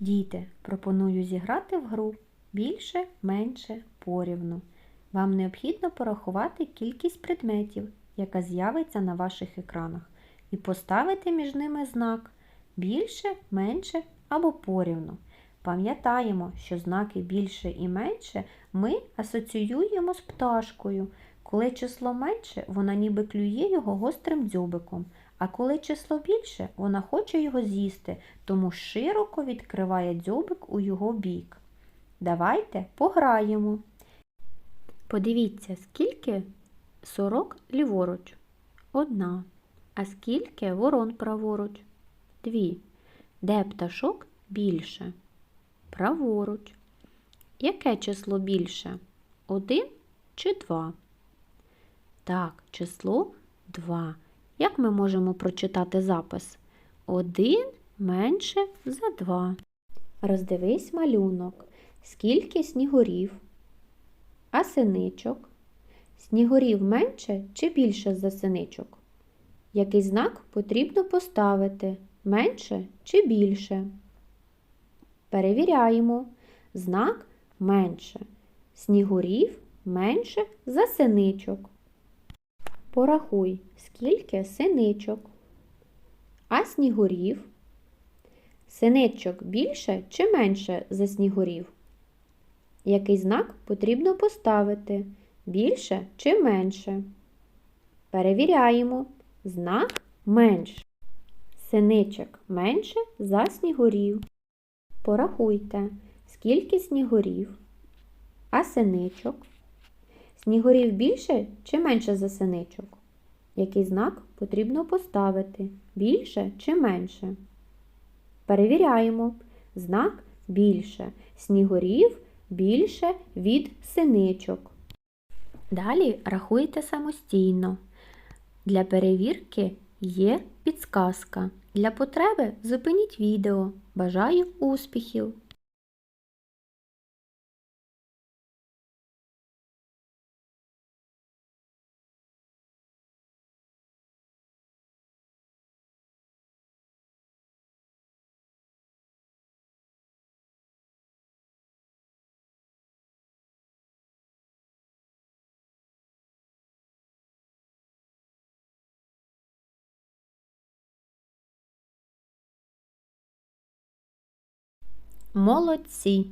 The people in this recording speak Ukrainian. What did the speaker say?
Діти, пропоную зіграти в гру більше, менше, порівну. Вам необхідно порахувати кількість предметів, яка з'явиться на ваших екранах, і поставити між ними знак більше, менше або порівну. Пам'ятаємо, що знаки більше і менше ми асоціюємо з пташкою. Коли число менше, вона ніби клює його гострим дзьобиком, а коли число більше, вона хоче його з'їсти, тому широко відкриває дзьобик у його бік. Давайте пограємо. Подивіться, скільки сорок ліворуч. Одна. А скільки ворон праворуч? Дві. Де пташок більше? Праворуч. Яке число більше? Один чи два? Так, число два. Як ми можемо прочитати запис? Один менше за два. Роздивись малюнок. Скільки снігурів? А синичок? Снігурів менше чи більше за синичок? Який знак потрібно поставити? Менше чи більше? Перевіряємо. Знак менше. Снігурів менше за синичок. Порахуй, скільки синичок. А снігурів? Синичок більше чи менше за снігурів? Який знак потрібно поставити? Більше чи менше? Перевіряємо. Знак менше. Синичок менше за снігурів. Порахуйте, скільки снігурів, а синичок. Снігурів більше чи менше за синичок? Який знак потрібно поставити? Більше чи менше? Перевіряємо. Знак більше. Снігурів більше від синичок. Далі рахуйте самостійно. Для перевірки є підсказка. Для потреби зупиніть відео. Бажаю успіхів! Молодці!